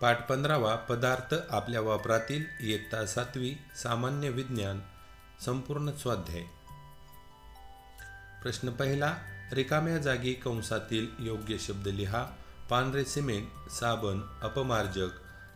पाठ पंधरावा पदार्थ आपल्या वापरातील इयत्ता सातवी सामान्य विज्ञान संपूर्ण स्वाध्याय. प्रश्न पहिला रिकाम्या जागी कंसातील योग्य शब्द लिहा. पांढरे सिमेंट साबण अपमार्जक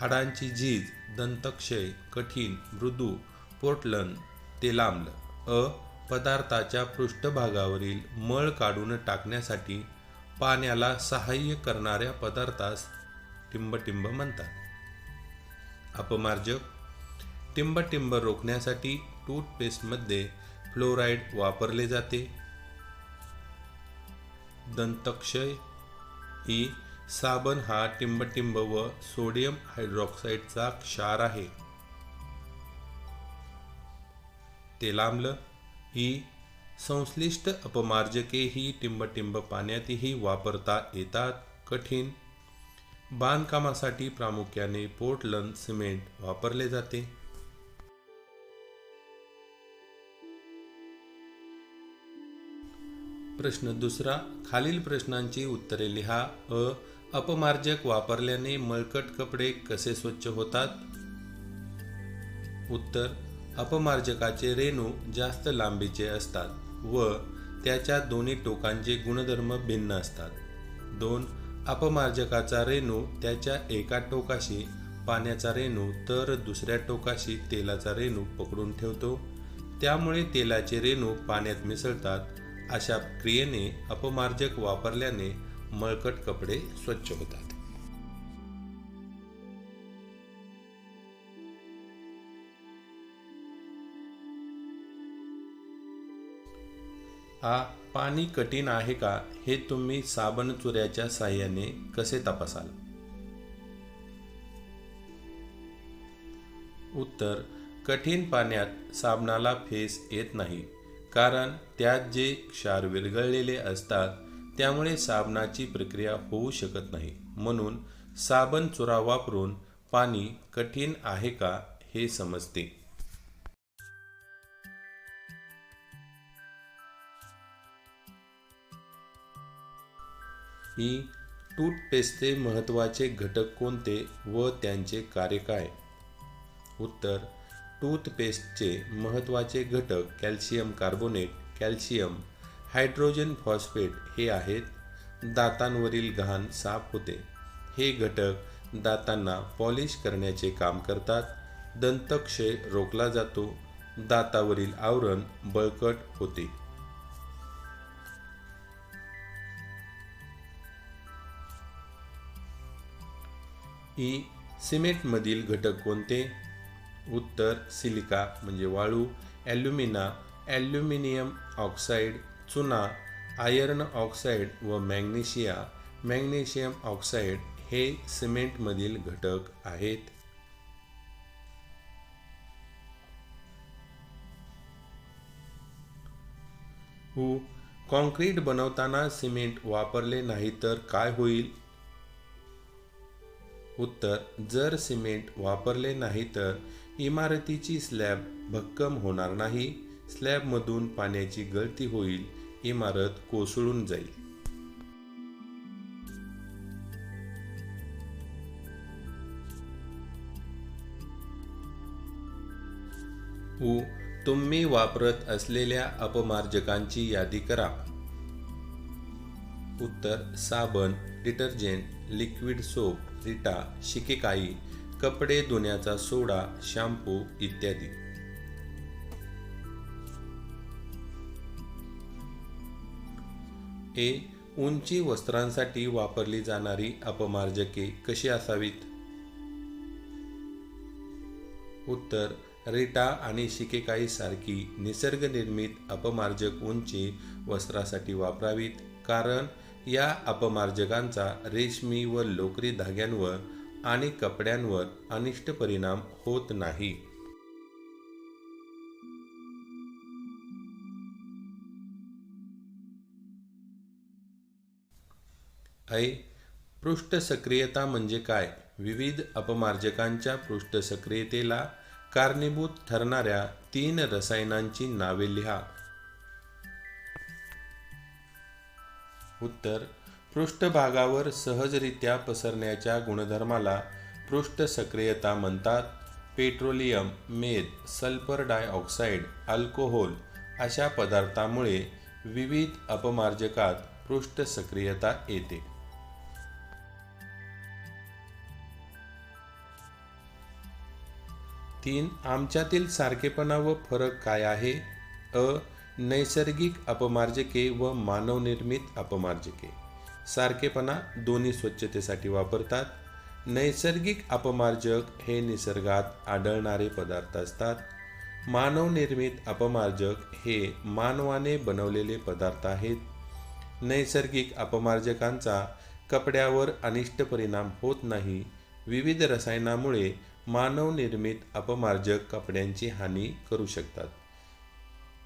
हाडांची झीज दंतक्षय कठीण मृदू पोर्टलन तेलाम्ल. अ पदार्थाच्या पृष्ठभागावरील मळ काढून टाकण्यासाठी पाण्याला सहाय्य करणाऱ्या पदार्थास टिंबटिंब म्हणतात. अपमार्जक. टिंबटिंब रोखण्यासाठी टूथपेस्टमध्ये फ्लोराईड वापरले जाते. दंतक्षय ही साबण हा टिंबटिंब व सोडियम हायड्रॉक्साईडचा क्षार आहे. तेलाम्ल ही संश्लिष्ट अपमार्जके ही टिंबटिंब पाण्यातही वापरता येतात. कठीण. बांधकामासाठी प्रामुख्याने पोर्टलन सिमेंट वापरले जाते. प्रश्न दुसरा खालील प्रश्नांची उत्तरे लिहा. अ अपमार्जक वापरल्याने मळकट कपडे कसे स्वच्छ होतात? उत्तर अपमार्जकाचे रेणू जास्त लांबीचे असतात व त्याच्या दोन्ही टोकांचे गुणधर्म भिन्न असतात. दोन अपमार्जकाचा रेणू त्याच्या एका टोकाशी पाण्याचा रेणू तर दुसऱ्या टोकाशी तेलाचा रेणू पकडून ठेवतो. त्यामुळे तेलाचे रेणू पाण्यात मिसळतात. अशा क्रियेने अपमार्जक वापरल्याने मळकट कपडे स्वच्छ होतात. आ पाणी कठीण आहे का हे तुम्ही साबण चुऱ्याच्या साह्याने कसे तपासाल? उत्तर कठीण पाण्यात साबणाला फेस येत नाही कारण त्यात जे क्षार विरघळलेले असतात त्यामुळे साबणाची प्रक्रिया होऊ शकत नाही. म्हणून साबण चुरा वापरून पाणी कठीण आहे का हे समजते. ही टूथपेस्टचे महत्त्वाचे घटक कोणते व त्यांचे कार्य काय? उत्तर टूथपेस्टचे महत्त्वाचे घटक calcium carbonate calcium hydrogen phosphate हे आहेत. दातांवरील घाण साफ होते. हे घटक दातांना पॉलिश करण्याचे काम करतात. दंतक्षय रोखला जातो. दातावरील आवरण बळकट होते. ई सिमेंटमधील घटक कोणते? उत्तर सिलिका म्हणजे वाळू ॲल्युमिना ॲल्युमिनियम ऑक्साईड चुना आयर्न ऑक्साईड व मॅग्नेशिया. मॅग्नेशियम ऑक्साईड हे सिमेंटमधील घटक आहेत. हु कॉन्क्रीट बनवताना सिमेंट वापरले नाही तर काय होईल? उत्तर जर सिमेंट वापरले नाही तर इमारतीची स्लॅब भक्कम होणार नाही. स्लॅबमधून पाण्याची गळती होईल इमारत कोसळून जाईल. उ. तुम्ही वापरत असलेल्या अपमार्जकांची यादी करा. उत्तर साबण डिटर्जंट लिक्विड सोप रिटा शिकेकाई कपडे धुण्याचा सोडा शॅम्पू इत्यादी. ए उंची वस्त्रांसाठी वापरली जाणारी अपमार्जके कशी असावीत? उत्तर रिटा आणि शिकेकाई सारखी निसर्गनिर्मित अपमार्जक उंची वस्त्रासाठी वापरावीत कारण या अपमार्जकांचा रेशमी व लोकरी धाग्यांवर आणि कपड्यांवर अनिष्ट परिणाम होत नाही. ऐ पृष्ठ सक्रियता म्हणजे काय? विविध अपमार्जकांच्या पृष्ठ सक्रियतेला कारणीभूत ठरणाऱ्या तीन रसायनांची नावे लिहा. उत्तर पृष्ठभागावर सहजरित्या पसरण्याच्या गुणधर्माला पृष्ठ सक्रियता म्हणतात. पेट्रोलियम मेद सल्फर डायऑक्साईड अल्कोहोल अशा पदार्थामुळे विविध अपमार्जकात पृष्ठ सक्रियता येते. तीन आमच्यातील सारखेपणा व फरक काय आहे? अ नैसर्गिक अपमार्जके व मानवनिर्मित अपमार्जके. सारखेपणा दोन्ही स्वच्छतेसाठी वापरतात. नैसर्गिक अपमार्जक हे निसर्गात आढळणारे पदार्थ असतात. मानवनिर्मित अपमार्जक हे मानवाने बनवलेले पदार्थ आहेत. नैसर्गिक अपमार्जकांचा कपड्यावर अनिष्ट परिणाम होत नाही. विविध रसायनामुळे मानवनिर्मित अपमार्जक कपड्यांची हानी करू शकतात.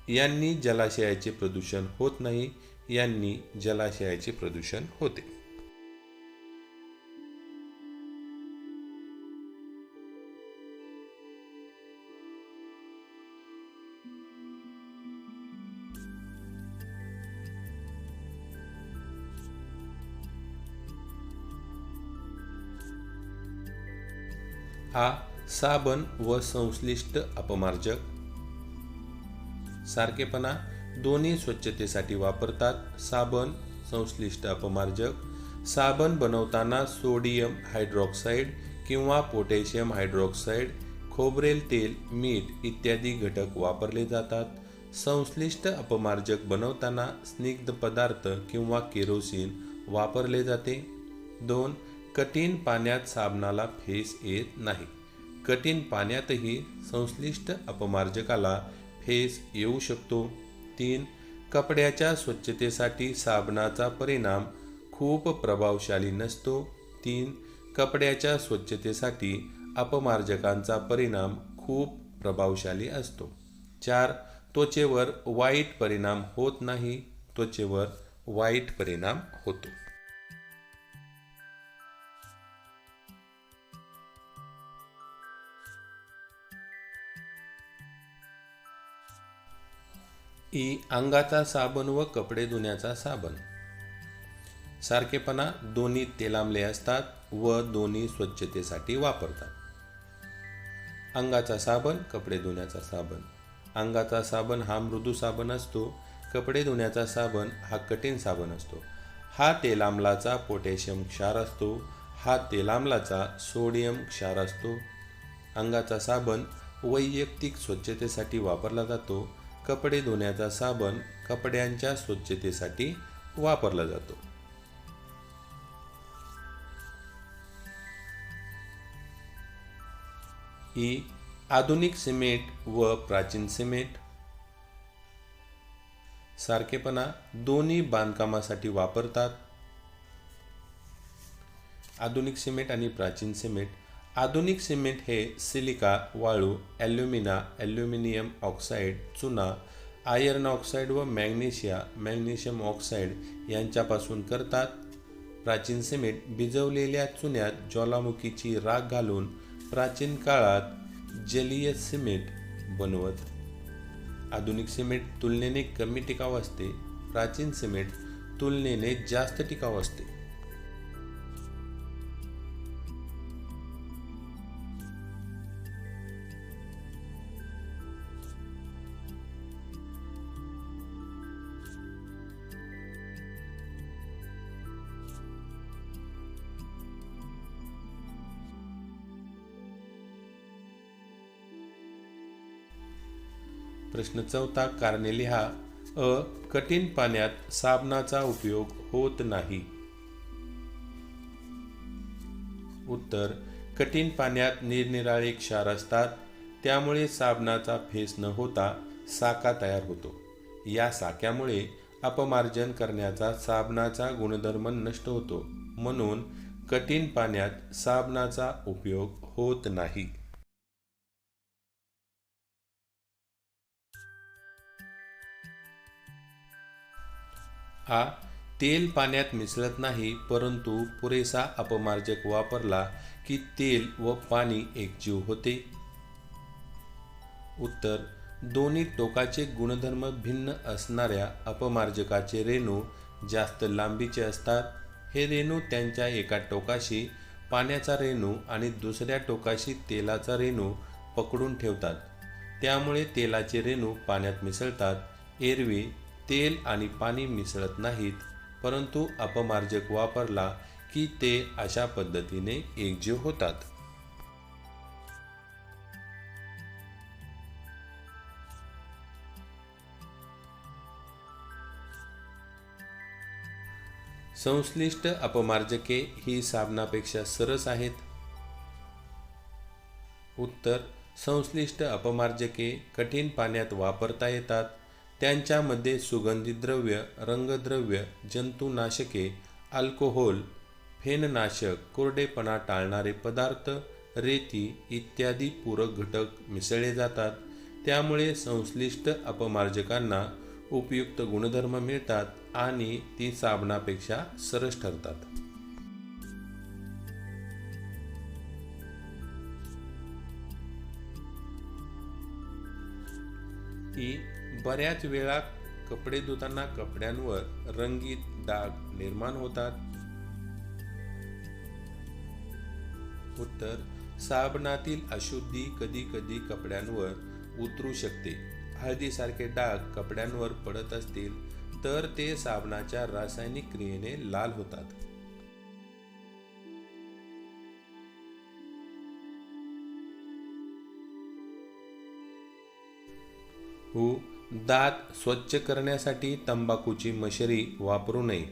यांनी जलाशयाचे प्रदूषण होत नाही यांनी जलाशयाचे प्रदूषण होते. हा साबण व संश्लिष्ट अपमार्जक सारखेपणा दोन्ही स्वच्छतेसाठी वापरतात साबण संश्लिष्ट अपमार्जक. साबण बनवताना सोडियम हायड्रॉक्साईड किंवा पोटॅशियम हायड्रॉक्साईड खोबरेल तेल मीठ इत्यादी घटक वापरले जातात. संश्लिष्ट अपमार्जक बनवताना स्निग्ध पदार्थ किंवा केरोसिन वापरले जाते. दोन कठीण पाण्यात साबणाला फेस येत नाही. कठीण पाण्यातही संश्लिष्ट अपमार्जकाला फेस येऊ शकतो. तीन कपड्याच्या स्वच्छतेसाठी साबणाचा परिणाम खूप प्रभावशाली नसतो. तीन कपड्याच्या स्वच्छतेसाठी अपमार्जकांचा परिणाम खूप प्रभावशाली असतो. चार त्वचेवर वाईट परिणाम होत नाही. त्वचेवर वाईट परिणाम होतो. ई अंगाचा साबण व कपडे धुण्याचा साबण. सारखेपणा दोन्ही तेलांबले असतात व दोन्ही स्वच्छतेसाठी वापरतात. अंगाचा साबण कपडे धुण्याचा साबण. अंगाचा साबण हा मृदू साबण असतो कपडे धुण्याचा साबण हा कठीण साबण असतो. हा तेलांबलाचा पोटॅशियम क्षार असतो हा तेलांबलाचा सोडियम क्षार असतो. अंगाचा साबण वैयक्तिक स्वच्छतेसाठी वापरला जातो कपडे धुण्याचा साबण कपड्यांच्या स्वच्छतेसाठी वापरला जातो. ही आधुनिक सिमेंट व प्राचीन सिमेंट सारखेपणा दोन्ही बांधकामासाठी वापरतात. आधुनिक सिमेंट आणि प्राचीन सिमेंट आधुनिक सिमेंट हे सिलिका वाळू ॲल्युमिना ॲल्युमिनियम ऑक्साईड चुना आयर्न ऑक्साईड व मॅग्नेशिया मॅग्नेशियम ऑक्साईड यांच्यापासून करतात. प्राचीन सिमेंट भिजवलेल्या चुन्यात ज्वालामुखीची राख घालून प्राचीन काळात जलीय सिमेंट बनवत. आधुनिक सिमेंट तुलनेने कमी टिकाऊ असते. प्राचीन सिमेंट तुलनेने जास्त टिकाऊ असते. प्रश्न चौथा कारणे लिहा अ कठीण पाण्यात साबणाचा उपयोग होत नाही. उत्तर कठीण पाण्यात निरनिराळे क्षार असतात त्यामुळे साबणाचा फेस न होता साका तयार होतो. या साक्यामुळे अपमार्जन करण्याचा साबणाचा गुणधर्म नष्ट होतो. म्हणून कठीण पाण्यात साबणाचा उपयोग होत नाही. आ तेल पाण्यात मिसळत नाही परंतु पुरेसा अपमार्जक वापरला की तेल व पाणी एकजीव होते. उत्तर दोन्ही टोकाचे गुणधर्म भिन्न असणाऱ्या अपमार्जकाचे रेणू जास्त लांबीचे असतात. हे रेणू त्यांच्या एका टोकाशी पाण्याचा रेणू आणि दुसऱ्या टोकाशी तेलाचा रेणू पकडून ठेवतात. त्यामुळे तेलाचे रेणू पाण्यात मिसळतात. एरवी तेल आणि पाणी मिसळत नाहीत परंतु अपमार्जक वापरला की ते अशा पद्धतीने एकजीव होतात. संश्लिष्ट अपमार्जके ही साबणापेक्षा सरस आहेत. उत्तर संश्लिष्ट अपमार्जके कठीण पाण्यात वापरता येतात. त्यांच्यामध्ये सुगंधी द्रव्य रंगद्रव्य जंतुनाशके अल्कोहोल फेननाशक कोरडेपणा टाळणारे पदार्थ रेती इत्यादी पूरक घटक मिसळले जातात. त्यामुळे संश्लिष्ट अपमार्जकांना उपयुक्त गुणधर्म मिळतात आणि ती साबणापेक्षा सरस ठरतात. ई बऱ्याच वेळा कपडे धुताना कपड्यांवर रंगीत डाग निर्माण होतात. उत्तर साबणातील अशुद्धी कधी कधी कपड्यांवर उतरू शकते. हळदीसारखे डाग कपड्यांवर पडत असतील तर ते साबणाच्या रासायनिक क्रियेने लाल होतात. हो दात स्वच्छ करण्यासाठी तंबाखूची मशरी वापरू नये.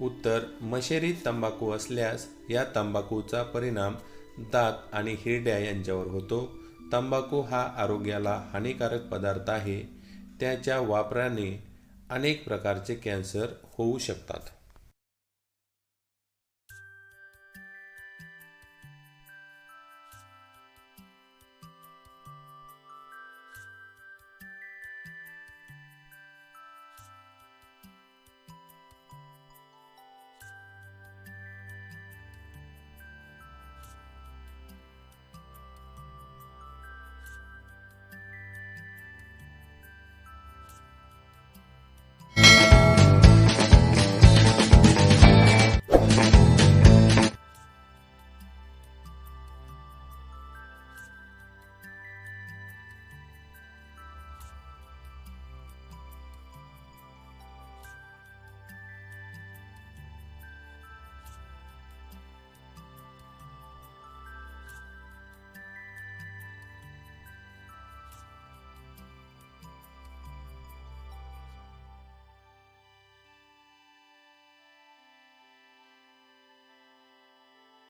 उत्तर मशेरीत तंबाखू असल्यास या तंबाखूचा परिणाम दात आणि हिरड्या यांच्यावर होतो. तंबाखू हा आरोग्याला हानिकारक पदार्थ आहे. त्याच्या वापराने अनेक प्रकारचे कॅन्सर होऊ शकतात.